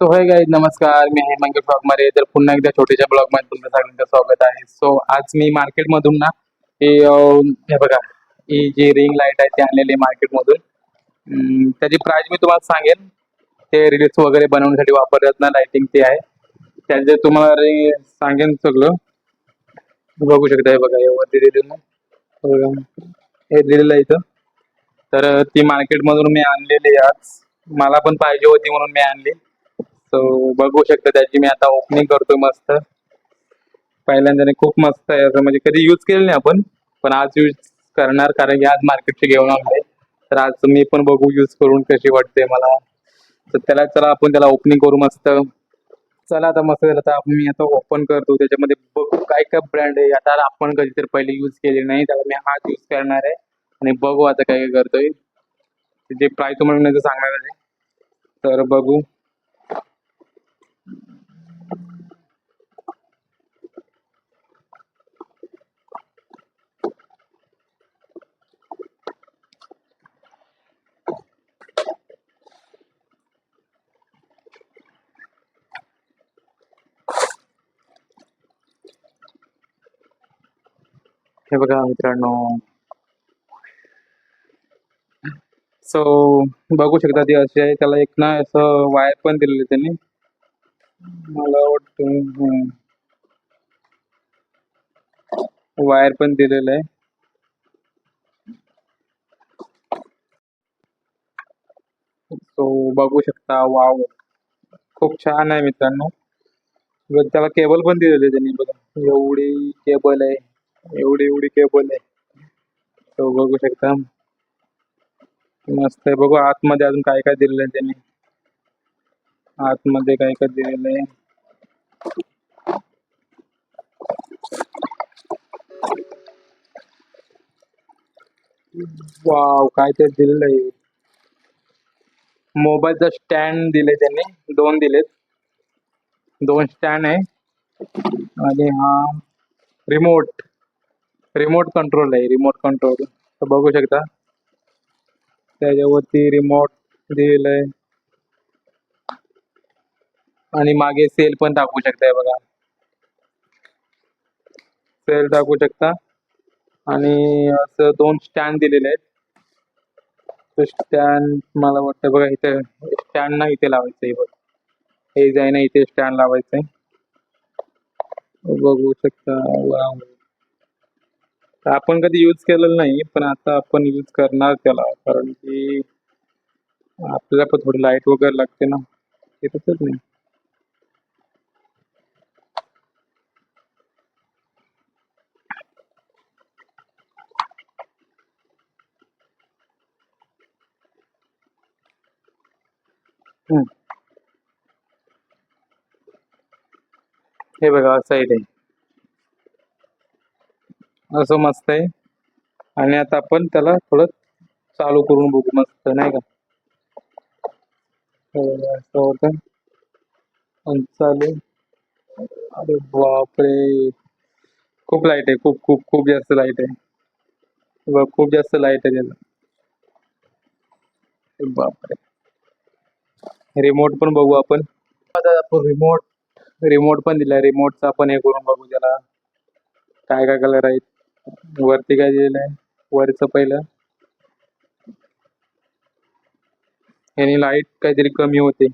So हे guys नमस्कार. मी आहे मंगेशमध्ये तर पुन्हा एकदा छोट्याच्या ब्लॉगमध्ये तुमचं सगळ्यांचं स्वागत आहे. सो आज मी मार्केटमधून ना हे बघा ही जी रिंग लाइट आहे ती आणलेली मार्केटमधून. त्याची प्राइस मी तुम्हाला सांगेन. ते रिल्स वगैरे बनवण्यासाठी वापरतात ना लाइटिंग ते आहे. त्याचे तुम्हाला सांगेन सगळं. बघू शकता हे बघा हे वरती दिलेलं हे दिलेलं आहे इथं. तर ती मार्केटमधून मी आणलेली आज. मला पण पाहिजे होती म्हणून मी आणली. सो बघू शकता त्याची मी आता ओपनिंग करतोय मस्त. पहिल्यांदा खूप मस्त आहे. असं म्हणजे कधी यूज केलं नाही आपण पण आज यूज करणार कारण की आज मार्केटचे घेऊन आहे तर आज मी पण बघू यूज करून कशी वाटते मला. तर त्याला चला आपण त्याला ओपनिंग करू मस्त. चला आता मस्त झालं आता मी आता ओपन करतो. त्याच्यामध्ये बघू काय काय ब्रँड आहे. आता आपण कधीतरी पहिले यूज केले नाही त्याला मी हाच यूज करणार आहे. आणि बघू आता काय काय करतोय. जे प्राईस तुम्हाला नाही सांगणार आहे. तर बघू. हे बघा मित्रांनो. सो बघू शकता ती अशी आहे. त्याला एक ना असं वायर पण दिलेली त्यांनी. मला वाटतं वायर पण दिलेलं आहे. सो बघू शकता वाव खूप छान आहे मित्रांनो. त्याला केबल पण दिलेली त्यांनी. बघा एवढी केबल आहे. एवढी एवढी केबल आहे. तो बघू शकता. मस्त आहे. बघू आतमध्ये अजून काय काय दिलेलं आहे त्यांनी. आतमध्ये काय काय दिलेलं आहे. वाव काय ते दिलेलं आहे. मोबाईलचा स्टँड दिले त्यांनी. दोन दिलेत. दोन स्टँड आहे. आणि हा रिमोट रिमोट कंट्रोल आहे रिमोट कंट्रोल तर बघू शकता. त्याच्यावरती रिमोट दिलेलं आहे. आणि मागे सेल पण टाकू शकताय बघा. सेल टाकू शकता. आणि असं दोन स्टँड दिलेले आहेत. स्टँड मला वाटतं बघा इथे स्टँड ना इथे लावायचं आहे बघ. हे जाय ना इथे स्टँड लावायचं आहे बघू शकता. तर आपण कधी यूज केलेलं नाही पण आता आपण यूज करणार त्याला. कारण की आपल्याला पण थोडी लाइट वगैरे लागते ना. येतच नाही. हे बघा असं आहे असं मस्त आहे. आणि आता आपण त्याला थोडं चालू करून बघू मस्त नाही का? हे असं होतं. आणि चालू. अरे बापरे! खूप लाइट आहे खूप खूप खूप जास्त लाइट आहे. बघ, खूप जास्त लाइट आहे त्याला. बापरे! रिमोट पण बघू आपण. आता आपण रिमोट रिमोट पण दिलाय रिमोटचा आपण हे करून बघू त्याला. काय काय कलर आहेत? वरती काय दिलेलं आहे? वरचं पहिलं. याने लाइट काहीतरी कमी होते.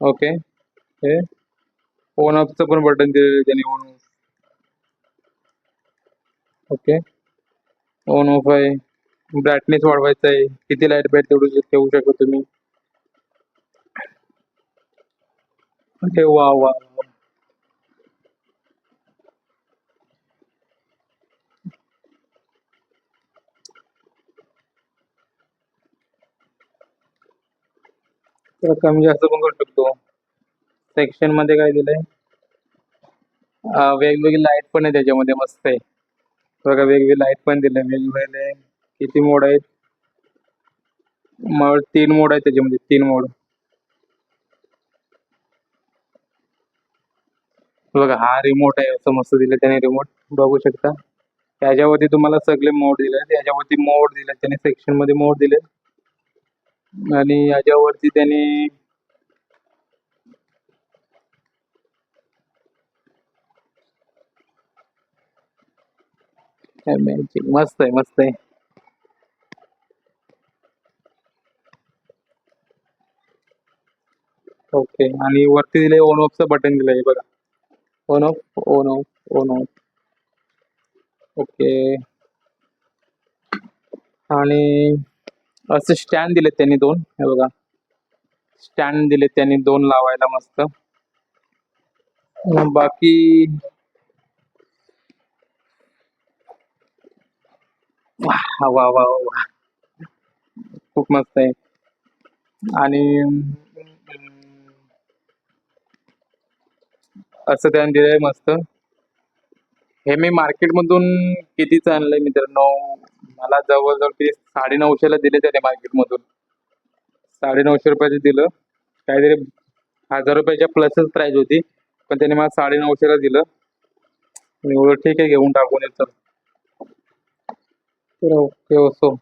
ओके हे ऑन ऑफचं पण बटन दिलेलं त्याने on off okay on off आहे. ब्राईटनेस वाढवायचा आहे. किती लाइट पाहिजे तेवढं ठेवू शकता तुम्ही? ओके वा वा. वा. कमी जास्त पण करू शकतो. सेक्शनमध्ये काय दिलंय? वेगवेगळी लाइट पण आहे त्याच्यामध्ये मस्त आहे. बघा वेगवेगळी लाइट पण दिले वेगवेगळे किती मोड आहेत? मोड तीन मोड आहेत त्याच्यामध्ये तीन मोड. बघा हा रिमोट आहे असं मस्त दिलं त्याने रिमोट बघू शकता. त्याच्यावरती तुम्हाला सगळे मोड दिले त्याच्यावरती मोड दिले त्याने. सेक्शनमध्ये मोड दिले आणि याच्यावरती त्याने मस्त आहे मस्त आहे. ओके आणि वरती दिले ओन ऑफ च बटन दिलं आहे बघा. On off on off on off okay आणि असे स्टँड दिलेत त्यांनी दोन. हे बघा. स्टँड दिले त्यांनी दोन लावायला मस्त. बाकी वा वा वा वा. खूप मस्त आहे. आणि असं त्याने दिलंय मस्त. हे मी मार्केटमधून कितीच आणलंय मित्रांनो? मला जवळजवळ किती साडे नऊशेला दिले त्याने मार्केटमधून. साडे नऊशे रुपयाचे दिलं. काहीतरी हजार रुपयाच्या प्लसच प्राइस होती. पण त्याने मला साडे नऊशेला दिलं. मी बोललो ठीक आहे घेऊन टाकून येतो. तर ओके असो